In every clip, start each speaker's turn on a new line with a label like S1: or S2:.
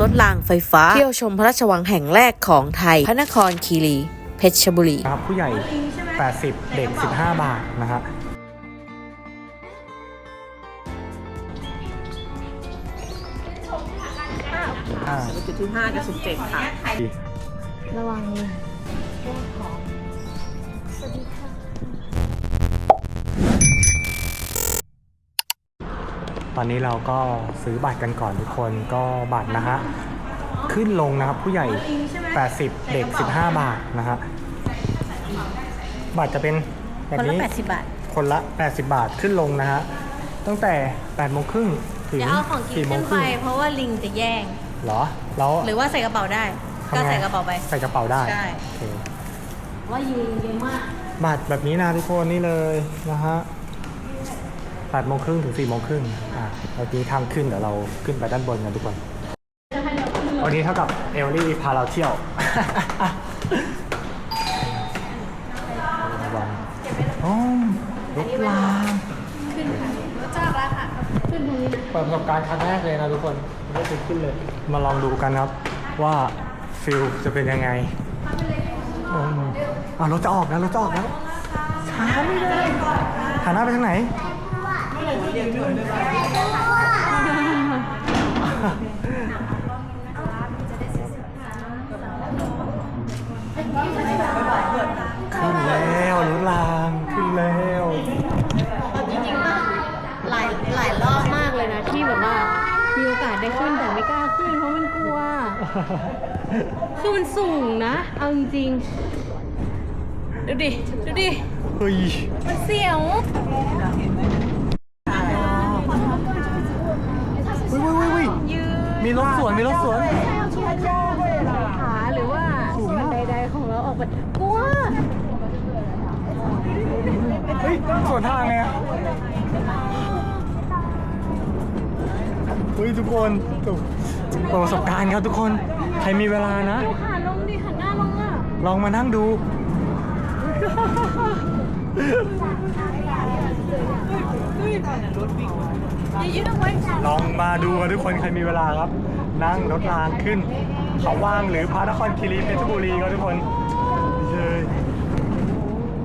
S1: รถรางไฟฟ้า เที่ยวชมพระราชวังแห่งแรกของไทย พระนครคีรี เพชรบุรี
S2: นะครับผู้ใหญ่ 80 เด็ก 15 บาทนะฮะอ่า
S3: จุดที่5กับ17ค่ะ
S4: ระวัง
S2: ตอนนี้เราก็ซื้อบัตรกันก่อนทุกคนก็บัตรนะฮะขึ้นลงนะครับผู้ใหญ่ 80 เด็ก 15 บาทนะฮะบัตรจะเป็นแบบนี้
S4: 80 บาท
S2: คนละ 80 บาทขึ้นลงนะฮะตั้งแต่8โมงครึ่งถึง
S4: เดี๋ยวเอาของกิน
S2: 4โม
S4: ขึ้
S2: ง
S4: น
S2: ค
S4: ไป
S2: รึ่ง
S4: เพราะว่าลิงจะแย่ง
S2: เหรอแล้ว
S4: หรือว่าใส่กระเป๋าได้
S2: ทำ
S4: ก็
S2: ไง
S4: ใส่กระเป๋าไป
S2: ใส่กระเป๋าได้
S4: ใช่
S2: โอเค
S4: ว่ายิงเยอะมาก
S2: บัตรแบบนี้นะทุกคนนี่เลยนะฮะ 8โมงครึ่งถึง4โมงครึ่งอ่าเราทีทางขึ้นเดี๋ยวเราขึ้นไปด้านบนกันทุกคน วันนี้เท่ากับเอลลี่พาเราเที่ยวระวังโอ้รถรางเปิดประสบการณ์ครั้งแรกเลยนะทุกคนไม่เคยขึ้นเลย มาลองดูกันครับว่าฟิลจะเป็นยังไงอืมอะรถจะออกแล้วรถจะออกแล้วช้าไม่ได้หันหน้าไปทางไหน ขึ้นแล้วรถรางขึ้นแล้ว
S4: จริงๆหลายหลายรอบมากเลยนะที่แบบว่ามีโอกาสได้ขึ้นแต่ไม่กล้าขึ้นเพราะมันกลัว คือมันสูงนะ เอาจริงๆดูดิ ดูดิ
S2: เฮ้ย
S4: มันเสียว
S2: เฮ้ยเฮ้ยเฮ้ยเฮ้ย
S4: ยืน
S2: มีรถสวนมีรถสวน
S4: ขาหรือว่าส่วนใดๆของเราออกไปกลัว
S2: เฮ้ยสวนทางไงอะเฮ้ยทุกคนเปิดประสบการณ์ครับทุกคน ใครมีเวลานะ
S4: ดูขาลงดิหันหน้าลงอะ
S2: ลองมานั่งดู
S4: อย่ายืดเอาไว้
S2: ลองมาดูกันทุกคนใครมีเวลาครับ นั่งรถรางขึ้น เขาว่างหรือพระนครคีรีเพชรบุรีครับทุกคนเย้ย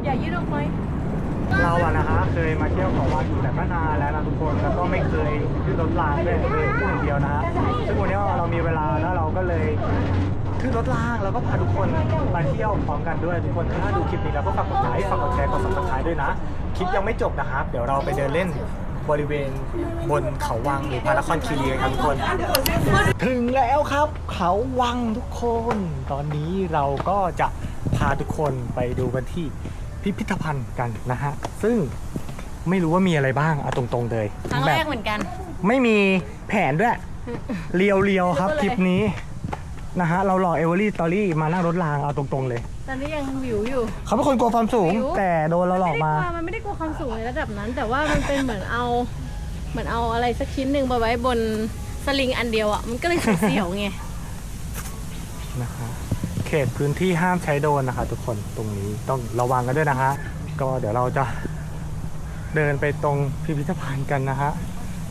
S4: อย่ายืดเอาไว้
S2: เราอะนะฮะเคยมาเที่ยวเขาว่างอยู่แต่ก็นานแล้วนะทุกคนแล้วก็ไม่เคยขึ้นรถรางเลยเลยขึ้นอย่างเดียวนะฮะซึ่งวันนี้เรามีเวลาแล้วเราก็เลยขึ้นรถรางแล้วก็พาทุกคนมาเที่ยวพร้อมกันด้วยทุกคนถ้าดูคลิปนี้แล้วก็ฝากกดไลค์ฝากกดแชร์กดซับสไครต์ด้วยนะ คลิปยังไม่จบนะครับ เดี๋ยวเราไปเดินเล่น บริเวณบนเขาวังหรือพระนครคีรีกันครับทุกคน ถึงแล้วครับ เขาวังทุกคน ตอนนี้เราก็จะพาทุกคนไปดูกันที่พิพิธภัณฑ์กันนะฮะ ซึ่งไม่รู้ว่ามีอะไรบ้างเอาตรงๆเลย
S4: ครั้งแรกเหมือนกัน
S2: ไม่มีแผนด้วย เรียวเรียวๆครับ
S4: ก็เลย
S2: คลิปนี้นะฮะเราหล่อเอเวอรี่ตอรี่มานั่งรถรางเอาตรงๆเลย
S4: ตอนนี้ยังวิวอยู่
S2: เขาเป็นคนกลัวความสูง
S4: วิว
S2: แต่โดนเราหลอกมา
S4: ไได้กลัวมันไม่ได้กลัวความสูงในระดับนั้น แต่ว่ามันเป็นเหมือนเอา เหมือนเอาอะไรสักชิ้นหนึ่งไปไว้บนสลิงอันเดียวอะ มันก็เลยเสียวๆไง
S2: นะคะเขตพื้นที่ห้ามใช้โดรนนะคะ ทุกคนตรงนี้ต้องระวังกันด้วยนะฮะก็เดี๋ยวเราจะเดินไปตรงพิพิธภัณฑ์กันนะฮะ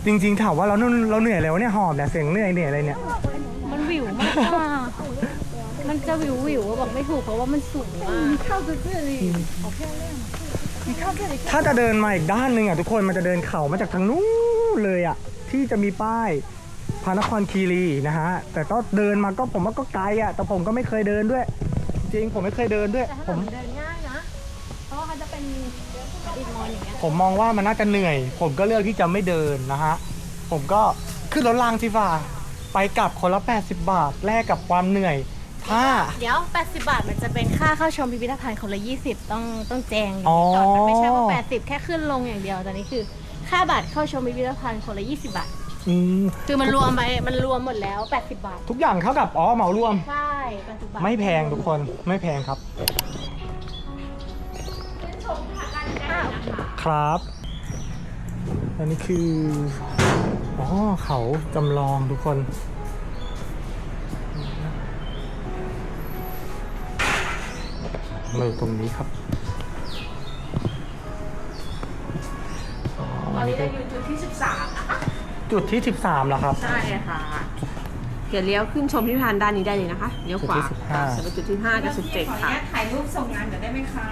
S2: จริงๆถามว่าเราเราเหนื่อยแล้วเนี่ยหอบเนี่ยเสียงเหนื่อยเหนื่อยอะไรเนี่ย
S4: มันวิวมากอะ มันจะวิววิวๆอะบอกไม่ถูกเพราะว่ามันสูงมากเข้าจะเพื่อเลย
S2: ถ้าจะเดินมาอีกด้านหนึ่งอะทุกคนมันจะเดินเข่ามาจากทางนู้นเลยอะที่จะมีป้ายพระนครคีรีนะฮะแต่ก็เดินมาก็ผมว่าก็ไกลอะแต่ผมก็ไม่เคยเดินด้วย จริงผมไม่เคยเดินด้วย
S4: แต่ถ้า
S2: ผม
S4: เดินง่ายนะ เพราะว่าเขาจะเป็นอีกมอนอย่างเงี้ย
S2: ผมมองว่ามันน่าจะเหนื่อย ผมก็เลือกที่จะไม่เดินนะฮะผมก็ขึ้นรถรางที่ฝ่าไปกลับคนละ 80 บาทแลกกับความเหนื่อย ถ้า
S4: เดี๋ยว 80 บาทมันจะเป็นค่าเข้าชมพิพิธภัณฑ์คนละ 20 ต้องต้องแจงอย่าง
S2: อ๋อ
S4: นี้ก่อนมันไม่ใช่ว่า 80 แค่ขึ้นลงอย่างเดียว แต่นี่คือ ค่าบัตรเข้าชมพิพิธภัณฑ์คนละ 20 บาท
S2: อืม
S4: คือมันรวมไปมันรวมหมดแล้ว 80 บาท
S2: ทุกอย่างเท่ากับอ๋อเหมารวม
S4: ใช่ 80 บาท
S2: ไม่แพงทุกคนไม่แพงครับครับอันนี้คืออ๋อเขาจำลองทุกคน มาอยู่ตรงนี้ครับอ๋อ
S3: ต
S2: อั
S3: อน
S2: น
S3: นี้
S2: นี้
S3: เราอยู่จุดที่ 13 นะคะ
S2: จุดที่ 13แล้วครับ
S3: ใช่ค่ะ
S2: โเดี๋
S3: ยวเลี้ยวขึ้นชมพิพิธภัณฑ์ด้านนี้ได้เลยนะคะ เลี้ยวขวา
S2: จุดที่สิบห้า
S3: จะเป็นจุดที่5กับ17 ค่ะ
S5: ถ่ายรูปส่งงานเดี๋ยวได้ไหมคะ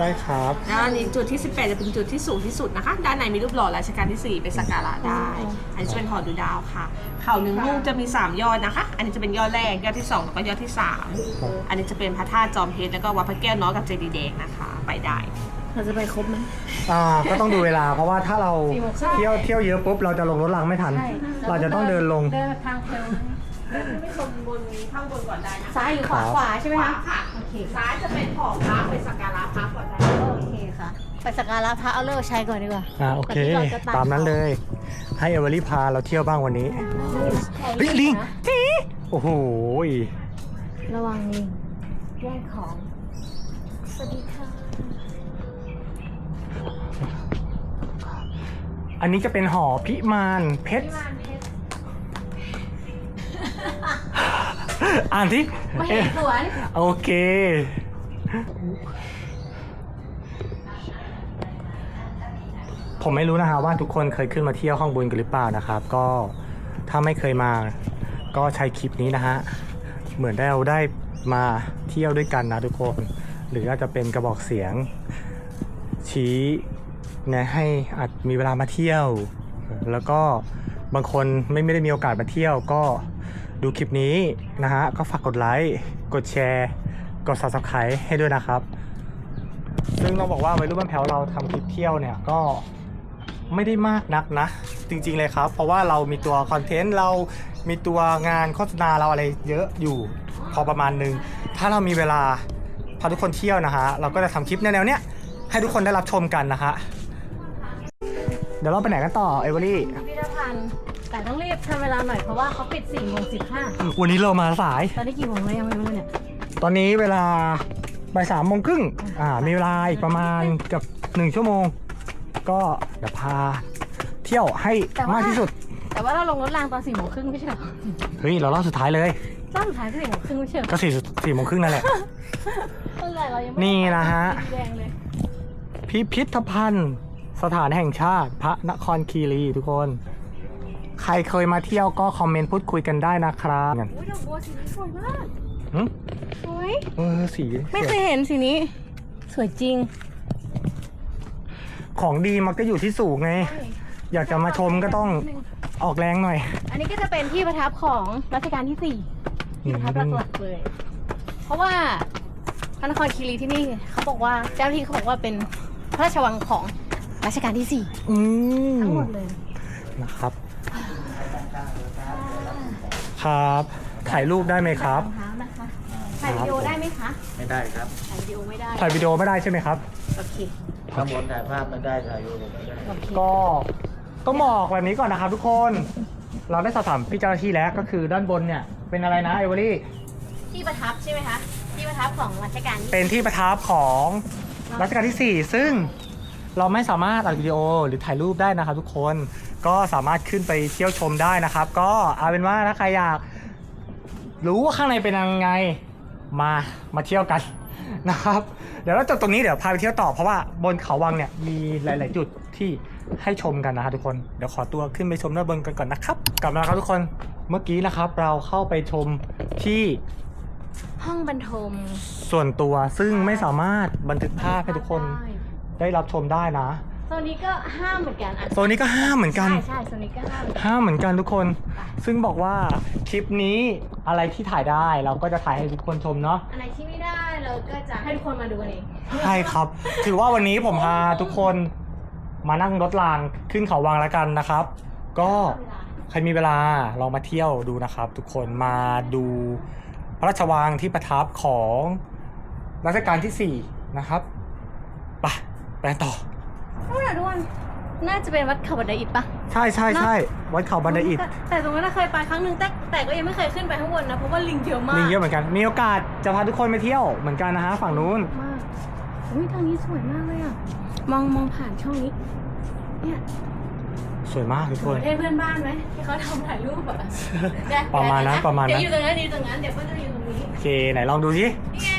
S2: ได้ครับ
S3: ด้านนี้จุดที่ 18 จะเป็นจุดที่สูงที่สุดนะคะ ด้านในมีรูปหล่อรัชกาลที่ 4 เป็นสักการะได้ อันนี้จะเป็นหอดูดาวค่ะ เขาหนึ่งลูกจะมี 3 ยอดนะคะ อันนี้จะเป็นยอดแรก ยอดที่ 2 แล้วก็ยอดที่ 3 อันนี้จะเป็นพระธาตุจอมเพชรแล้วก็วัดพระแก้วน้อยกับเจดีย์แดงนะคะ ไปได้
S4: เราจะไปครบไหม
S2: อ่าก็ต้องดูเวลาเพราะว่าถ้าเรา
S4: สี่โมงครึ่ง
S2: เที่ยวเที่ยวเยอะปุ๊บเราจะลงรถรางไม่ทัน เราจะต้องเดินลง
S4: เดินทางเพ ล
S3: ไปชมบนข้างบนก่อนได้นะ
S4: ซ้ายหรือขวา
S2: ครับ
S4: ขวาใช่ไหม
S3: ขวา
S4: คะ
S3: ค่ะ
S4: โอเค
S3: ซ้ายจะเป็นหอพระไปสักการะพระก่อนได้
S4: โอเคค่ะ ไปสักการะพระเอาเลิกใช้ก่อนดีกว่า
S2: อ่าโอเค
S4: ก่นที่รจะ
S2: ตามนั้นเลย ให้เอเวอรี่พาเราเที่ยวบ้างวันนี้เฮ้ยลิง
S4: นะ
S2: โอ้โห
S4: ระวังลิงแย่งของสวัสดีค่ะ
S2: อันนี้จะเป็นหอพิมานเพชร
S4: พี่มานเพชร
S2: อ่านที่
S4: มาเห็นสวน
S2: โอเค ผมไม่รู้นะฮะว่าทุกคนเคยขึ้นมาเที่ยวข้างบนกันหรือเปล่านะครับ ก็ถ้าไม่เคยมา ก็ใช้คลิปนี้นะฮะ เหมือนได้เราได้มาเที่ยวด้วยกันนะทุกคน หรืออาจจะเป็นกระบอกเสียง ชี้แนะให้อาจมีเวลามาเที่ยว แล้วก็บางคนไม่ไม่ได้มีโอกาสมาเที่ยวก็ ดูคลิปนี้นะฮะ ก็ฝากกดไลค์ กดแชร์ กด subscribe ให้ด้วยนะครับ ซึ่งต้องบอกว่าวัยรุ่นบ้านแถวเราทำคลิปเที่ยวเนี่ยก็ไม่ได้มากนักนะ จริงๆเลยครับ เพราะว่าเรามีตัวคอนเทนต์เรามีตัวงานโฆษณาเราอะไรเยอะอยู่พอประมาณนึง ถ้าเรามีเวลาพาทุกคนเที่ยวนะฮะ เราก็จะทำคลิปแนวๆเนี้ยให้ทุกคนได้รับชมกันนะฮะ เดี๋ยวเราไปไหนกันต่อเอเวอรี่
S4: พิพิธภัณฑ์ แต่ต้องรีบทำเวลาหน่อยเพราะว่าเขาปิด4โมง15
S2: วันนี้เรามาสาย
S4: ตอนนี้กี่โมงแล้วยังไม่รู้เนี่ย
S2: ตอนนี้เวลาบ่ายสามโมงครึ่งอ่า มีเวลาอีกประมาณเกับหนึ่งชั่วโมง ก็เดี๋ยวพาเที่ยวให้
S4: แต่ว่า
S2: มากที่สุด
S4: แต่ว่าเราลงรถรางตอน4โมงครึ่งไม่ใช่เหรอ
S2: เฮ้ย เรารอบสุดท้ายเลย
S4: รอบสุดท้ายคือ4โมงครึ่งไม่ใช่เหรอ
S2: ก็สี่สี่โมงครึ่งนั่นแหละ
S4: เมื่อไหร่เรายังไม่
S2: นี่นะฮะ
S4: สีแดงเลย
S2: พิพิธภัณฑ์ สถานแห่งชาติ พระนครคีรีทุกคน ใครเคยมาเที่ยวก็คอมเมนต์พูดคุยกันได้นะครับ
S4: อุ้ยดอกบัวสีนี้สวยมาก
S2: หึ
S4: สวย
S2: เออสี
S4: ไม่เคยเห็นสีนี้ สวยจริง
S2: ของดีมักจะอยู่ที่สูงไง อยากจะมาชมก็ต้องออกแรงหน่อย
S4: อันนี้ก็จะเป็นที่ประทับของรัชกาลที่สี่ที่ประทับหลักๆเลย เพราะว่าพระนครคีรีที่นี่เขาบอกว่าเจ้าหน้าที่เขาบอกว่าเป็นพระราชวังของรัชกาลที่สี่
S2: อืม
S4: ทั้งหมดเลย
S2: นะครับ ครับ ถ่ายรูปได้ไหมครับ
S4: รองเท้านะคะถ่ายวิดีโอได้ไหมคะ
S6: ไม่ได้ครับ
S4: ถ่ายวิดีโอไม่ได้
S2: ถ่ายวิดีโอไม่ได้ใช่ไหมครับ
S4: โอเค
S6: ข้างบนถ่ายภาพไม่ได้ถ่ายรูปไม่ได้
S4: โอเค
S2: ก็ต้องบอกแบบนี้ก่อนนะครับทุกคน เราได้สอบถามพี่เจ้าหน้าที่แล้วก็คือด้านบนเนี่ยเป็นอะไรนะเอเวอรี่
S4: ที่ประทับใช่ไหมคะ ที่ประทับของรัชกาลที่
S2: เป็นที่ประทับของรัชกาลที่ 4 ซึ่งเราไม่สามารถอัดวิดีโอหรือถ่ายรูปได้นะครับทุกคน ก็สามารถขึ้นไปเที่ยวชมได้นะครับ ก็เอาเป็นว่าถ้าใครอยาก รู้ว่าข้างในเป็นยังไงมามาเที่ยวกันนะครับ เดี๋ยวเราจบตรงนี้เดี๋ยวพาไปเที่ยวต่อเพราะว่าบนเขาวังเนี่ยมีหลาย ๆ จุดที่ให้ชมกันนะครับทุกคนเดี๋ยวขอตัวขึ้นไปชมด้านบนกันก่อนนะครับ กลับมาแล้วครับทุกคนเมื่อกี้นะครับ เราเข้าไปชมที่
S4: ห้องบรรทม
S2: ส่วนตัวซึ่งไม่สามารถบันทึกภาพให้ทุกคน
S4: ได้
S2: ได้รับชมได้นะ
S4: โซนนี้ก็ห้ามเหมือนกันอะ
S2: โซนนี้ก็ห้ามเหมือนกัน
S4: ใช่ใช่โซนนี้ก็ห้ามเหมือนกัน
S2: ห้ามเหมือนกันทุกคน ซึ่งบอกว่าคลิปนี้อะไรที่ถ่ายได้เราก็จะถ่ายให้ทุกคนชมเนาะ
S4: อะไรที่ไม่ได้เราก็จะให้ทุกคนมาดูกันเอง
S2: ใช่ครับ ถือว่าวันนี้ผมพาทุกคนมานั่งรถรางขึ้นเขาวังแล้วกันนะครับ ก็ใครมีเวลาลองมาเที่ยวดูนะครับ ทุกคนมาดูพระราชวังที่ประทับของรัชกาลที่4นะครับ ไปไปกันต่อ
S4: นู่นน่ะทุกคนน่าจะเป็นวัดเขาบันไดอิฐปะ
S2: ใช่ใช่ใช่วัดเขาบันไดอิฐ
S4: แต่แต่ตรงนั้นนะเคยไปครั้งหนึ่งแต่แต่ก็ยังไม่เคยขึ้นไปข้างบนนะเพราะว่าลิงเยอะมาก
S2: มีเยอะเหมือนกัน มีโอกาสจะพาทุกคนไปเที่ยวเหมือนกันนะฮะฝั่งนู้น
S4: มากอุ้ยทางนี้สวยมากเลยอะมองมองผ่านช่องนี้เนี่ย
S2: สวยมากทุกคน
S4: ประเทศเพื่อนบ้านไหมที่เขาทำถ่ายรูปอะเดี๋ยว
S2: ประมาณนั้น
S4: เดี๋ยว
S2: ประมาณนั้น
S4: เดี๋ยวอยู่ตรงนั้นเดี๋ยวอยู่ตรงนั้นเดี๋ยวเพื่อนจะอยู่ตรงนี้
S2: โอเคไหนลองดูสิ
S4: นี่ไง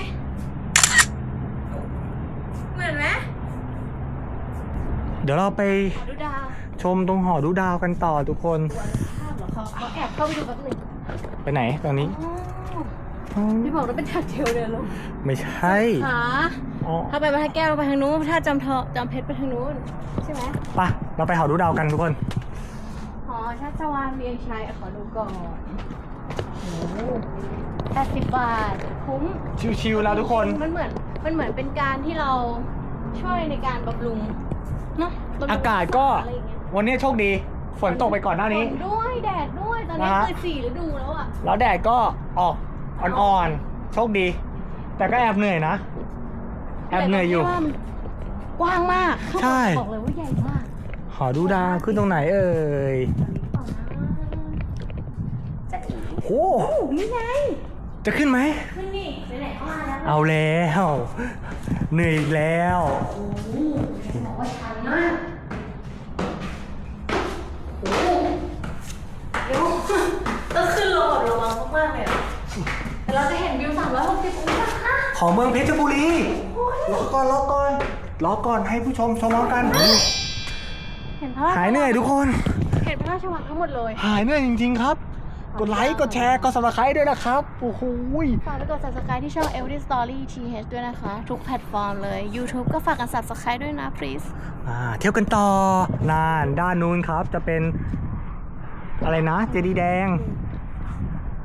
S4: เหมือนไหม
S2: เดี๋ยวเราไป
S4: ขอดูดาว
S2: ชมตรงหอดูดาวกันต่อทุกคน
S4: ภาพเหรอขอขอแอบเข้าไปดูแป๊บหนึง
S2: ไปไหนตอนนี้
S4: พี่บอกว่าเป็นทางเทลเดินลง
S2: ไม่ใช่
S4: ขา
S2: อ๋อ
S4: ถ้าไปพระแก้วไปทางนู้นถ้าจำทอจำเพชรไปทางนู้นใช่ไหม
S2: ไปเราไปหอดูดาวกันทุกคน
S4: หอชัชวานเวียงชัยขอดูก่อนโอ้แปดสิบบาทคุ้ม
S2: ชิวๆแล้วทุกคน
S4: มันเหมือนมันเหมือนเป็นการที่เราช่วยในการบำรุง เนาะบำรุง
S2: อากาศก็
S4: อะไรอย่างเงี้ย
S2: วันนี้โชคดี ฝนตกไปก่อนหน้านี้
S4: ฝนด้วยแดดด้วยตอนนี้
S2: นะฮะ
S4: คือสี่ฤดูแล้วอะ
S2: แล้วแดดก็ออกอ่อนๆ โชคดี แต่ก็แอบเหนื่อยนะ แอบเหนื่อยอยู่
S4: แต่ว่ามันกว้างมากข้างบน
S2: ใช่
S4: บอกเลยว่าใหญ่มาก
S2: หอดูดาวขึ้นตรงไหนเอ่ยโอ้
S4: นี่ไง
S2: จะขึ้นไหม
S4: ขึ้นนี่ไหนๆเข้ามาแล้ว
S2: เอาแล้วเหนื่อยอีกแล้ว
S4: บอกว่าชันมากโอ้โหเดี๋ยวต้องขึ้นลงแบบระวังมากๆเลยอะแต่เราจะเห็นวิว360องศา
S2: ของเมืองเพชรบุรีรอก่อนรอก่อนรอก่อนให้ผู้ชมชมพร้อมกัน
S4: เห็นพระราช
S2: หายเหนื่อยทุกคน
S4: เห็นพระราชวังทั้งหมดเลย
S2: หายเหนื่อยจริง ๆ ครับ กดไลค์ กดแชร์ กด subscribe ด้วยนะครับ โอ้โหย
S4: ฝากไปกด subscribe ที่ช่อง e v e r y Story TH ด้วยนะคะ ทุกแพลตฟอร์มเลย YouTube ก็ฝากกัน subscribe ด้วยนะ please
S2: อ่าเที่ยวกันต่อนานด้านนู้นครับจะเป็นอะไรนะ เจดีย์แดง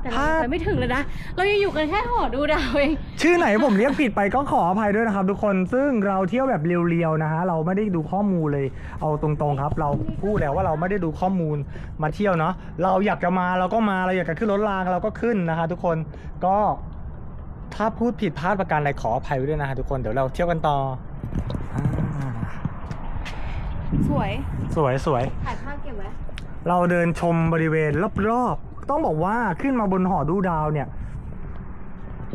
S4: แต่เรา
S2: ภาพ
S4: ไปไม่ถึงเลยนะ เรายังอยู่กันแค่หอดูดาวเอง
S2: ชื่อไหนผมเรียกผิดไปก็ขออภัยด้วยนะครับ ทุกคนซึ่งเราเที่ยวแบบเรียวๆนะฮะเราไม่ได้ดูข้อมูลเลยเอาตรงๆครับ เราพูดแล้วว่าเราไม่ได้ดูข้อมูลมาเที่ยวเนาะเราอยากจะมาเราก็มาเราอยากจะขึ้นรถรางเราก็ขึ้นนะฮะทุกคนก็ถ้าพูดผิดพลาดประการใดขออภัยไว้ด้วยนะฮะทุกคนเดี๋ยวเราเที่ยวกันต่ออ่า
S4: สวย
S2: สวยสวย
S4: ถ่ายภาพเก็บไว้
S2: เราเดินชมบริเวณรอบๆ ต้องบอกว่าขึ้นมาบนหอดูดาวเนี่ย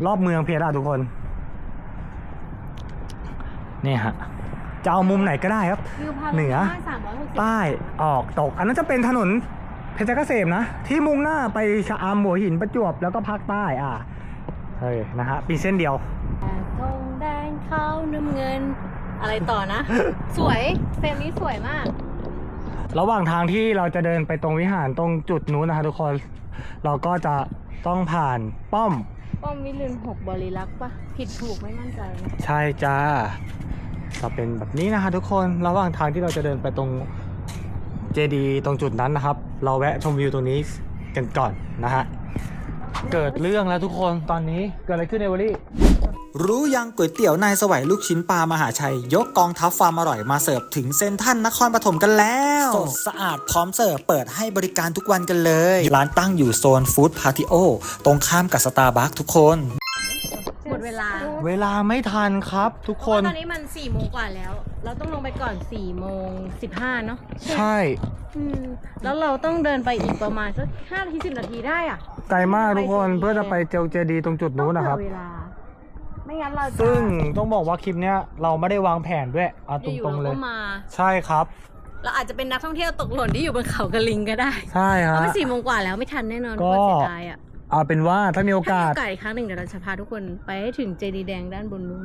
S2: รอบเมืองเพชรอะทุกคนเนี่ยฮะจะเอามุมไหนก็ได้ครับ
S4: วิวพา
S2: เหนือ
S4: สามร้อยหกสิบ
S2: ใต้ออกตก อันนั้นจะเป็นถนนเพชรเกษมนะ ที่มุ่งหน้าไปชะอำหัวหินประจวบแล้วก็ภาคใต้อะเฮ้ยนะฮะปีเส้นเดียว
S4: ธงแดงขาวน้ำเงิน อะไรต่อนะ สวยเฟรมนี้สวยมาก
S2: ระหว่างทางที่เราจะเดินไปตรงวิหารตรงจุดนู้นนะฮะทุกคน เราก็จะต้องผ่านป้อม
S4: ป้อมวิรุณหกบริลักษ์ปะผิดถูกไม่มั่นใจนะ
S2: ใช่จ้าจะเป็นแบบนี้นะฮะทุกคน ระหว่างทางที่เราจะเดินไปตรงเจดีตรงจุดนั้นนะครับ เราแวะชมวิวตรงนี้กันก่อนนะฮะ เกิดเรื่องแล้วทุกคนตอนนี้เกิดอะไรขึ้นเอเวอรี่
S7: รู้ยังก๋วยเตี๋ยวนายสวัยลูกชิ้นปลามหาชัย ยกกองทัพความอร่อยมาเสิร์ฟถึงเซนทรันนครปฐมกันแล้วสดสะอาดพร้อมเสิร์ฟเปิดให้บริการทุกวันกันเลย ร้านตั้งอยู่โซนฟู้ดพาร์ติโอตรงข้ามกับสตาร์บัคทุกคน
S4: หมดเวลา
S2: เวลาไม่ทันครับ ทุกคน
S4: ตอนนี้มัน4ี่โมงกว่าแล้ว เราต้องลงไปก่อน4ี่โมงสิบห้าเนาะ
S2: ใช่
S4: อืมแล้วเราต้องเดินไปอีกประมาณสักห้านาทีสิบนาทีได้อะ
S2: ไกลมากทุกคนเพื่อจะไปเจลเจดีตรงจุดนู้นนะครับ
S4: ต้องเผื่อเวลา ไม่งั้นเราจะ
S2: ซึ่งต้องบอกว่าคลิปเนี้ยเราไม่ได้วางแผนด้วยเอาต
S4: อยู่ๆ
S2: รงๆเล
S4: เรา
S2: ย
S4: ก็มา
S2: ใช่ครับ
S4: เราอาจจะเป็นนักท่องเที่ยวตกหล่นที่อยู่บนเขากระลิงก็ได้
S2: ใช่
S4: เพ
S2: ฮะ
S4: ราะมันสี่โมงกว่าแล้วไม่ทันแน่นอน
S2: ก็
S4: ทุกคนเสียดายอะ
S2: เอาเป็นว่าถ้ามีโอ
S4: ถ้ามี
S2: กาส
S4: โอกาสอีกครั้งหนึ่งเดี๋ยวเราจะพาทุกคนไปให้ถึงเจดีย์แดงด้านบนนู้น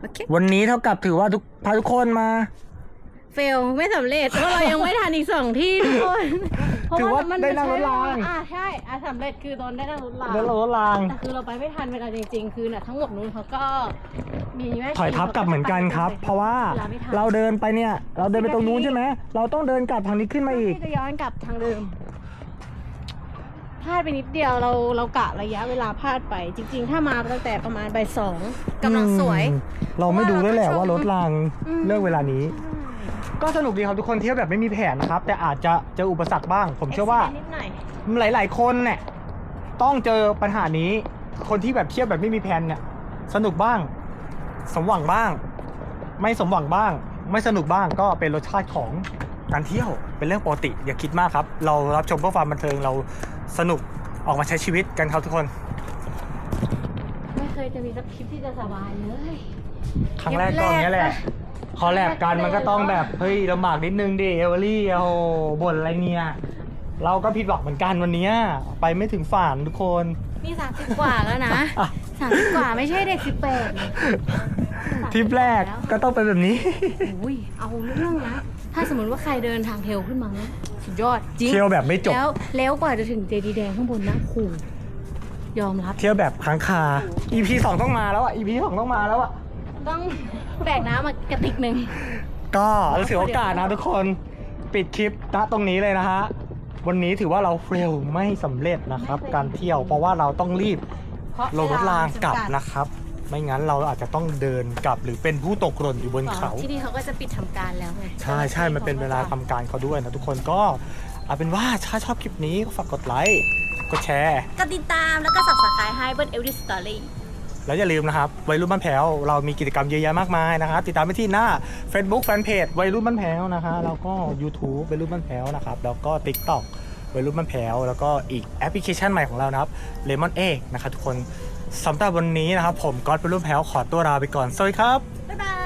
S4: โอเค
S2: วันนี้เท่ากับถือว่าทุกพาทุกคนมา
S4: เฟลไม่สำเร็จเพราะเรายังไม่ทันอีกสองที่ทุกคนเพระ
S2: ถือว่า
S4: มัน
S2: ได้นั่งรถราง
S4: อ่าใช่อ่าสำเร็จคือตอนได้นั่งรถราง
S2: เดินรถราง
S4: แต่คือเราไปไม่ทันเวลาจริง ๆ คือน่ะทั้งหมดนู้นเขาก็มีแม่
S2: ถอยทับกลับเหมือนกันครับ เพราะว่า
S4: เวลไม่ทัน
S2: เราเดินไปเนี่ย เราเดินไปตรงนู้นใช่ไหมเราต้องเดินกลับทางนี้ขึ้นมาอีก
S4: ที่จะย้อนกลับทางเดิมพลาดไปนิดเดียวเราเรากะระยะเวลาพลาดไปจริง ๆ ถ้ามาตั้งแต่ประมาณบ่ายสองกำลังสวย
S2: อืมเราไม่ดูด้วยแหละ
S4: เพราะว่า
S2: ว่ารถราง
S4: อืม
S2: เลือกเวลานี้ ก็สนุกดีครับทุกคนเที่ยวแบบไม่มีแผนนะครับ แต่อาจจะเจออุปสรรคบ้าง ผมเชื่อว่า
S4: นิดหน่อย
S2: หลาย ๆ คนเนี่ยต้องเจอปัญหานี้ คนที่แบบเที่ยวแบบไม่มีแผนเนี่ยสนุกบ้าง สมหวังบ้าง ไม่สมหวังบ้าง ไม่สนุกบ้างก็เป็นรสชาติของการเที่ยวเป็นเรื่องปกติ อย่าคิดมากครับ เรารับชมเพื่อความบันเทิงเราสนุกออกมาใช้ชีวิตกันครับทุกคน
S4: ไม่เคยจะมีสักคลิปที่จะสบายเลย
S2: ครั้งแรกก็อย่างนี้ยแหละ ขอแลกกันมันก็ต้องแบบเฮ้ยลำบากนิดนึงดิเอเวอรี่โอ้โหบ่นอะไรเนี่ย เราก็ผิดหวังเหมือนกันวันเนี้ยไปไม่ถึงฝันทุกคน
S4: นี่สามสิบกว่าแล้วนะ
S2: อะ
S4: สามสิบกว่าไม่ใช่เด็กสิบแปด
S2: ทริปแรกก็ต้องเป็นแบบนี้
S4: อุ้ยเอาเรื่องนะ ถ้าสมมติว่าใครเดินทางเทรลขึ้นมานะสุดยอดจริง
S2: เที่ยวแบบไม่จบ
S4: แล้วแล้วกว่าจะถึงเจดีย์แดงข้างบนนะโอ้โหยอมรับ
S2: เที่ยวแบบค้างคา EP สองต้องมาแล้วอะ EP สองต้องมาแล้วอะ
S4: ต้องแบกน้ำมากระติกหนึ่ง
S2: ก็เราถือโอกาสนะทุกคนปิดคลิปณตรงนี้เลยนะฮะ วันนี้ถือว่าเราเฟลไม่สำเร็จนะครับ การเที่ยวเพราะว่าเราต้องรีบ
S4: เพราะ
S2: ลงรถรางกลับ
S4: เวลาจำกัด
S2: นะครับ ไม่งั้นเราอาจจะต้องเดินกลับหรือเป็นผู้ตกหล่นอยู่บนเขา
S4: ที่นี่เขาก็จะปิดทำการแล้วไง
S2: ใช่ใช่มันเป็นเวลาทำการเขาด้วยนะทุกคนก็เอาเป็นว่าถ้าชอบคลิปนี้ก็ฝากกดไลค์กดแชร์
S4: ก็ติดตามแล้วก็ subscribe ให้เบิ้ลเอลดิสตอรี่
S2: แล้วอย่าลืมนะครับวัยรุ่นบ้านแพ้วเรามีกิจกรรมเยอะแยะมากมายนะครับติดตามไปที่หน้า Facebook Fanpage วัยรุ่นบ้านแพ้วนะคะ แล้วก็ YouTube วัยรุ่นบ้านแพ้วนะครับแล้วก็ TikTok วัยรุ่นบ้านแพ้วแล้วก็อีกแอปพลิเคชันใหม่ของเรานะครับ Lemon e g นะครับทุกคนสำหรับวันนี้นะครับผมก๊อตวัยรุ่นแพ้วขอตัวลาไปก่อนสวัสดีครับ
S4: บ๊ายบาย